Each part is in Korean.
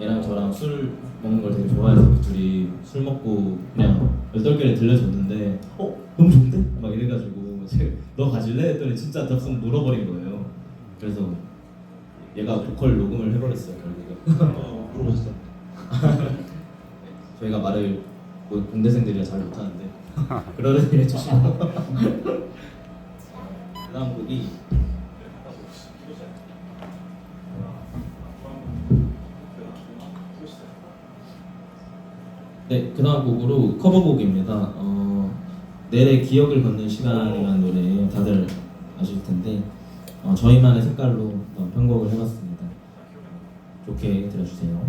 얘랑 저랑 술 먹는 걸 되게 좋아해서 그 둘이 술 먹고 그냥 열덜결에 들려줬는데 어? 너무 좋은데? 막 이래가지고 제가 너 가질래? 했더니 진짜 덥석 물어버린 거예요 그래서 얘가 보컬 녹음을 해버렸어요 결국에 어, 물어봤어. 저희가 말을 뭐 공대생들이라 잘 못하는데 그러려니 해주시고 그 다음 곡이 네, 그 다음 곡으로 커버곡입니다. 어, 내래 기억을 걷는 시간이라는 노래 다들 아실 텐데 어, 저희만의 색깔로 어, 편곡을 해봤습니다. 좋게 들어주세요.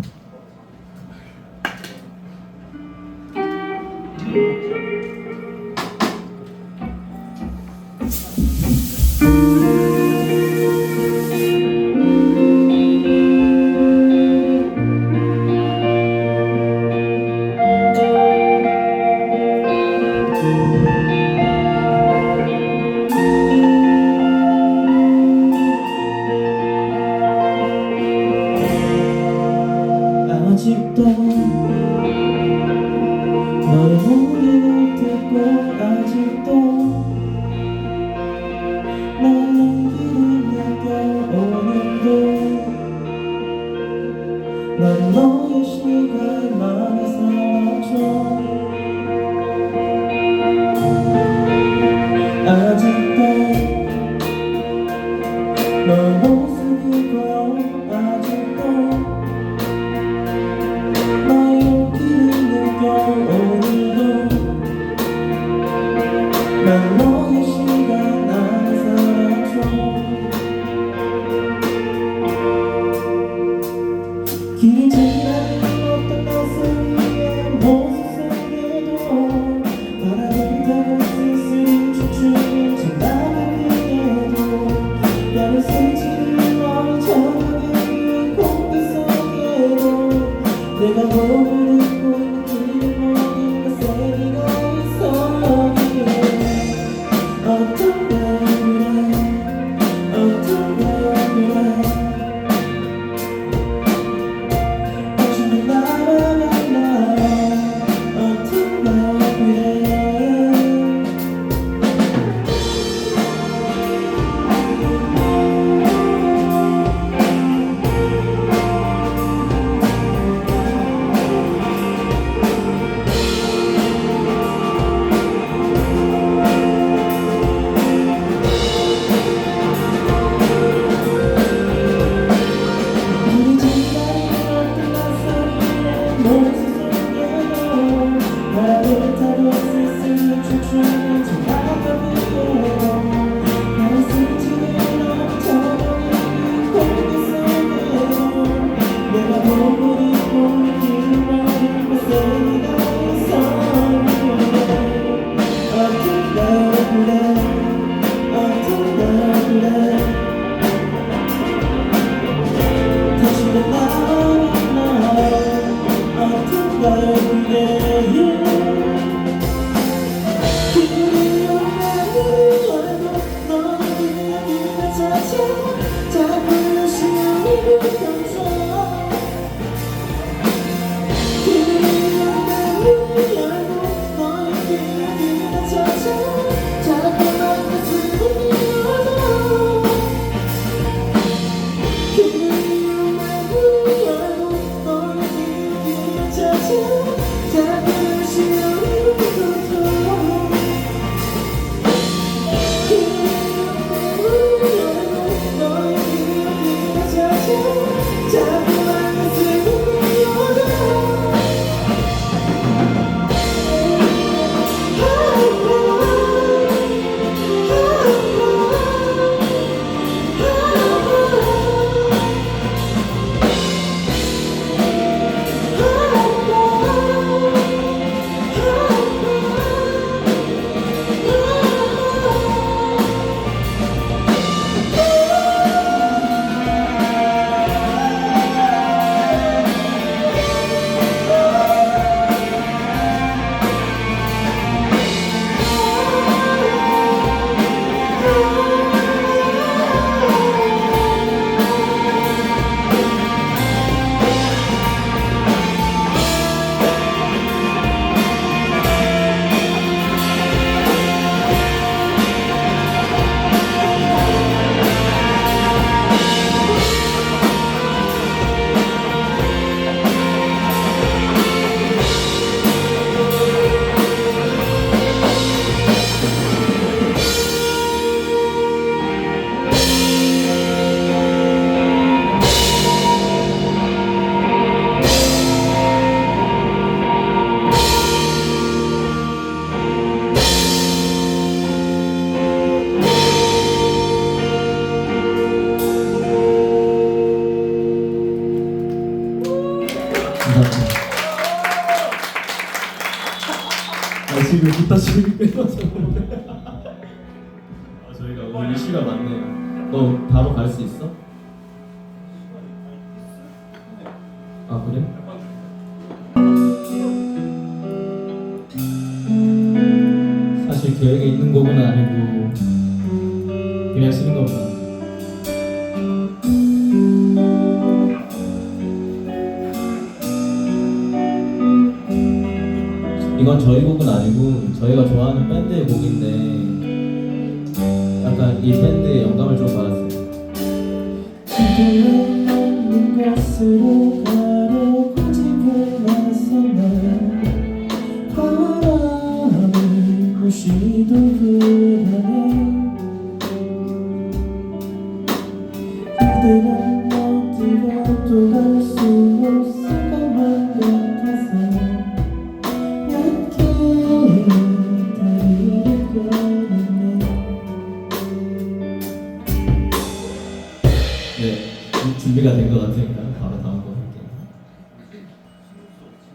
아, 지금 기타 치고 빼서 아, 저희가 오늘 이슈가 많네요. 너 바로 갈 수 있어? 이건 저희 곡은 아니고 저희가 좋아하는 밴드의 곡인데 약간 이 밴드의 영감을 좀 받았어요.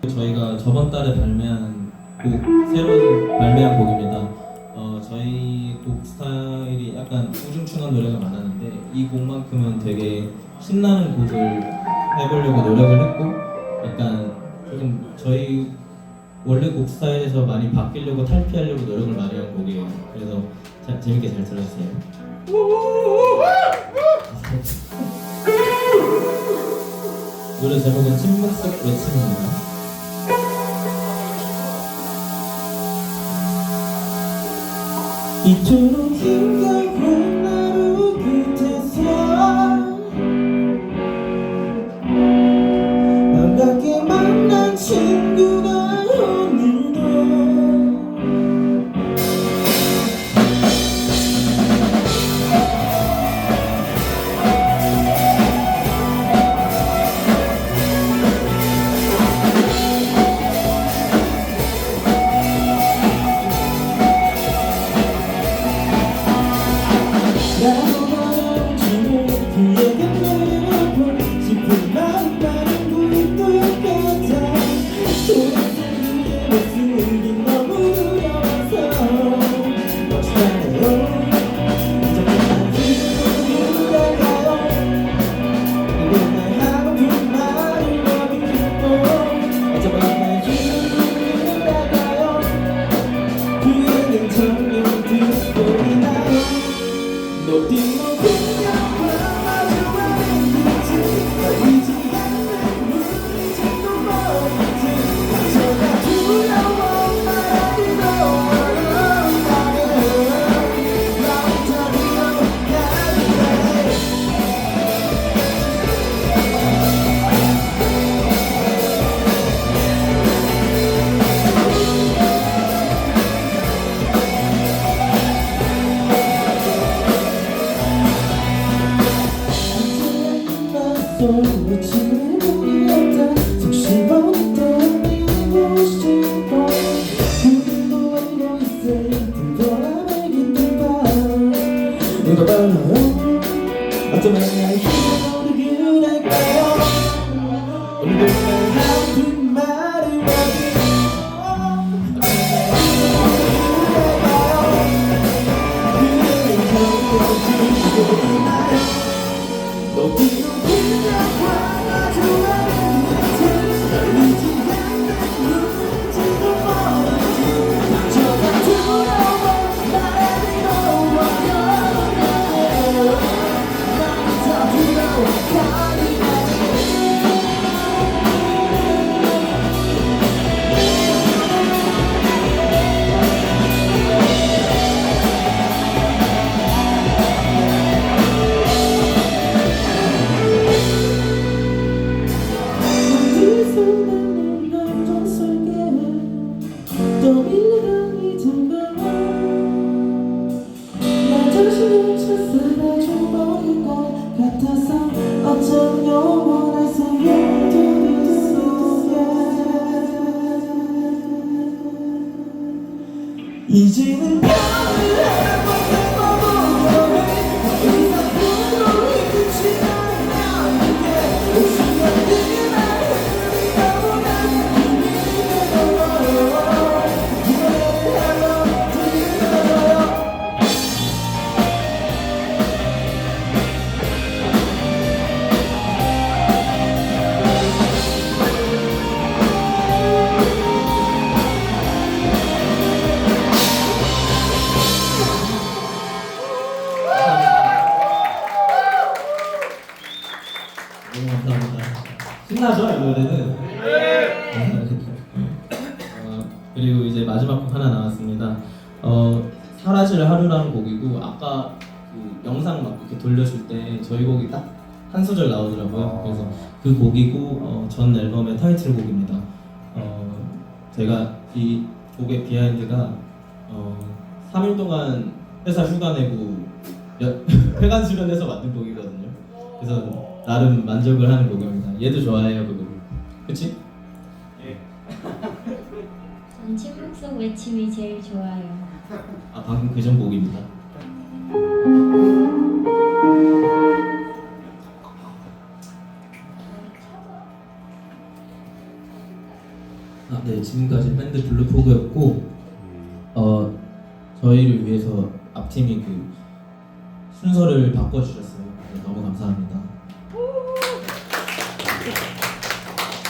저희가 저번 달에 발매한 곡, 새로 발매한 곡입니다. 어, 저희 곡 스타일이 약간 우중충한 노래가 많았는데 이 곡만큼은 되게 신나는 곡을 해보려고 노력을 했고 약간 조금 저희 원래 곡 스타일에서 많이 바뀌려고 탈피하려고 노력을 많이 한 곡이에요. 그래서 자, 재밌게 잘 들어주세요. 노래 제목은 침묵 속 외침입니다. 이 누가 봐요 어쩌면 날 힘을 그럴까요 오늘도 날 아픈 말을 어디 그대는 견뎌주시고 있나요 같아서 어쩜 영원할 서의 둘이 속에 이제는 곡이고 아까 그 영상 막 이렇게 돌려줄 때 저희 곡이 딱 한 소절 나오더라고요. 그래서 그 곡이고 어, 전 앨범의 타이틀곡입니다. 어, 제가 이 곡의 비하인드가 어, 3일 동안 회사 휴가 내고 여- 회관 수련해서 만든 곡이거든요. 그래서 나름 만족을 하는 곡입니다. 얘도 좋아해요 그 곡. 그치? 전 침묵 속 외침이 제일 좋아요. 아 방금 그전 곡입니다. 아, 네 지금까지 밴드 블루포그였고 어 저희를 위해서 앞팀이 그 순서를 바꿔주셨어요. 네, 너무 감사합니다.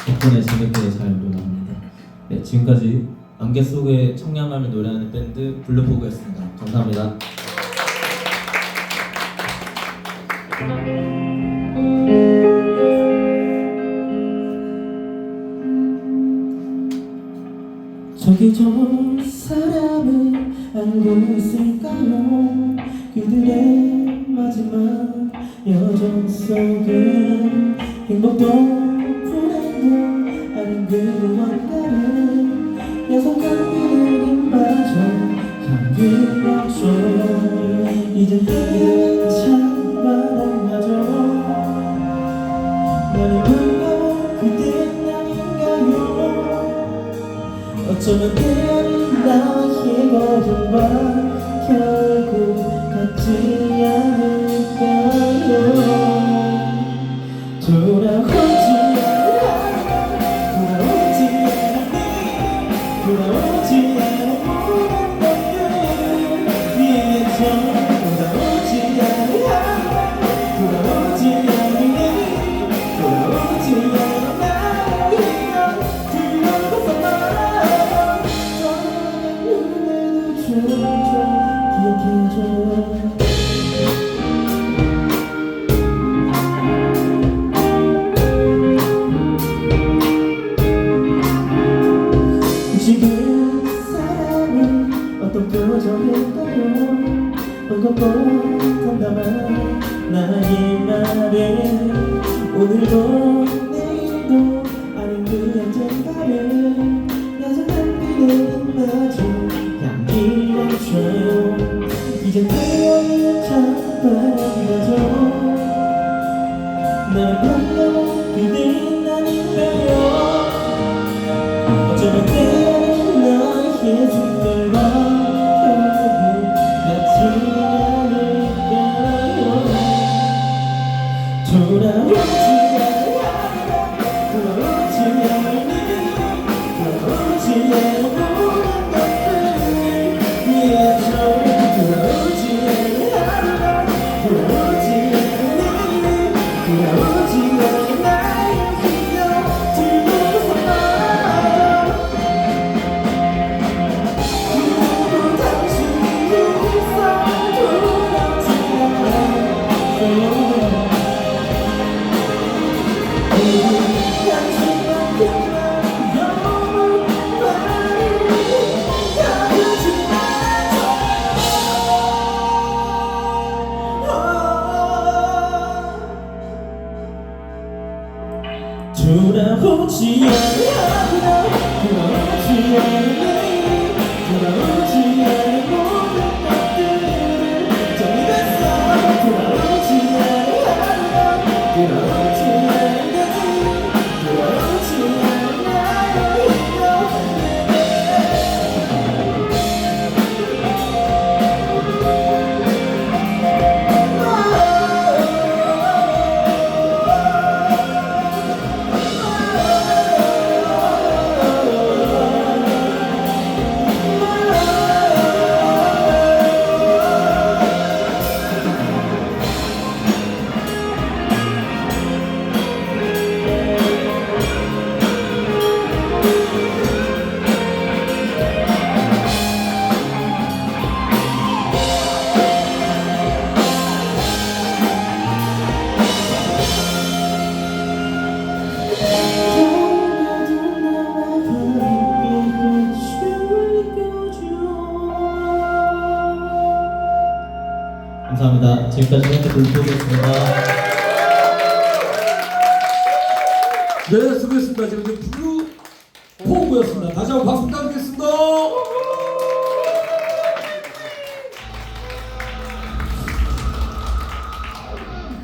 덕분에 재밌게 잘 놀아합니다. 네 지금까지 안개 속에 청량함을 노래하는 밴드 블루포그였습니다. 감사합니다. 저기 저 사람을 알고 있을까요? 그들의 마지막 여정 속은 행복도 불행도 아닌 그 무언가를 야속한 비행기마저 향기 어쩌면 태연이 나의 거짓말 결국 같지 않을 지금까지 멘트 불토기였습니다. 네, 수고했습니다. 지금